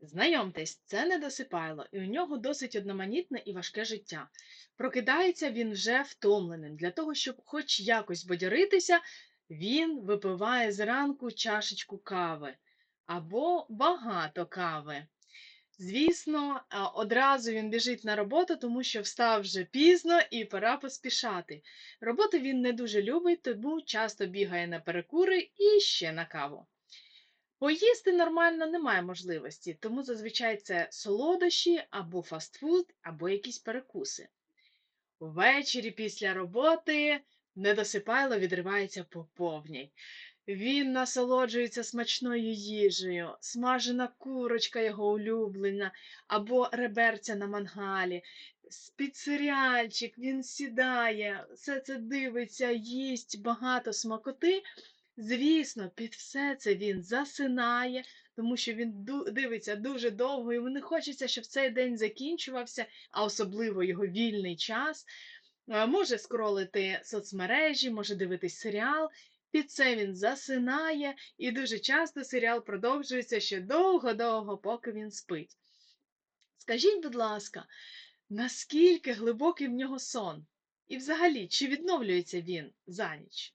Знайомтесь, це недосипайло, і у нього досить одноманітне і важке життя. Прокидається він вже втомленим. Для того, щоб хоч якось бадьоритися, він випиває зранку чашечку кави або багато кави. Звісно, одразу він біжить на роботу, тому що встав вже пізно і пора поспішати. Роботу він не дуже любить, тому часто бігає на перекури і ще на каву. Поїсти нормально немає можливості, тому зазвичай це солодощі або фастфуд, або якісь перекуси. Ввечері після роботи недосипайло відривається по повній. Він насолоджується смачною їжею, смажена курочка його улюблена, або реберця на мангалі, під він сідає, все це дивиться, їсть багато смакоти. Звісно, під все це він засинає, тому що він дивиться дуже довго, йому не хочеться, щоб цей день закінчувався, а особливо його вільний час. Е, Може скролити соцмережі, може дивитись серіал. Під це він засинає, і дуже часто серіал продовжується ще довго-довго, поки він спить. Скажіть, будь ласка, наскільки глибокий в нього сон? І взагалі, чи відновлюється він за ніч?